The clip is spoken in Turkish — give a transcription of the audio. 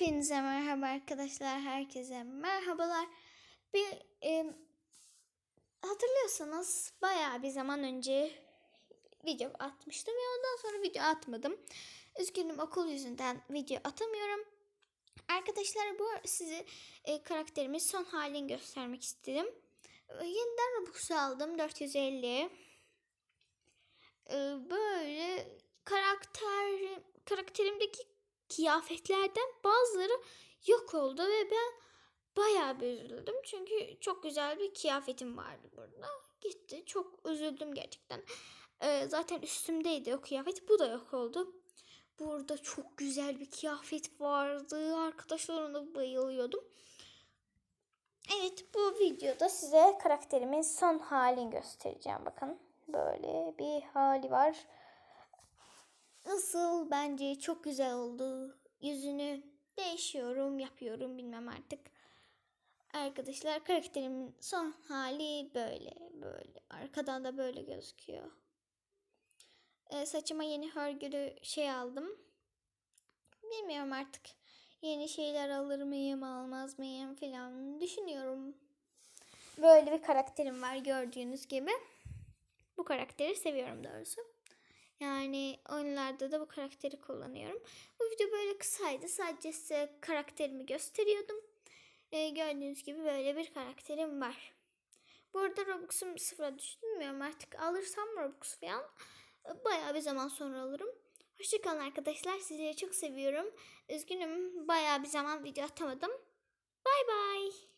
Hepinize merhaba arkadaşlar. Herkese merhabalar. Bir e, hatırlıyorsanız bayağı bir zaman önce video atmıştım ve ondan sonra video atmadım. Üzgünüm okul yüzünden video atamıyorum. Arkadaşlar bu size e, karakterimin son halini göstermek istedim. E, yeniden Robux'u aldım 450. E, böyle karakter karakterimdeki kıyafetlerden bazıları yok oldu ve ben bayağı bir üzüldüm. Çünkü çok güzel bir kıyafetim vardı burada. Gitti. Çok üzüldüm gerçekten. Ee, zaten üstümdeydi o kıyafet. Bu da yok oldu. Burada çok güzel bir kıyafet vardı. Arkadaşlar ona bayılıyordum. Evet bu videoda size karakterimin son halini göstereceğim. Bakın böyle bir hali var. Nasıl? Bence çok güzel oldu. Yüzünü değişiyorum, yapıyorum bilmem artık. Arkadaşlar karakterimin son hali böyle. Böyle. Arkadan da böyle gözüküyor. Ee, saçıma yeni hörgülü şey aldım. Bilmiyorum artık. Yeni şeyler alır mıyım, almaz mıyım falan düşünüyorum. Böyle bir karakterim var gördüğünüz gibi. Bu karakteri seviyorum doğrusu. Yani oyunlarda da bu karakteri kullanıyorum. Bu video böyle kısaydı. Sadece size karakterimi gösteriyordum. Ee, gördüğünüz gibi böyle bir karakterim var. Bu arada Robux'um sıfıra düştü. Artık alırsam Robux falan. e, Bayağı bir zaman sonra alırım. Hoşçakalın arkadaşlar. Sizleri çok seviyorum. Üzgünüm bayağı bir zaman video atamadım. Bay bay.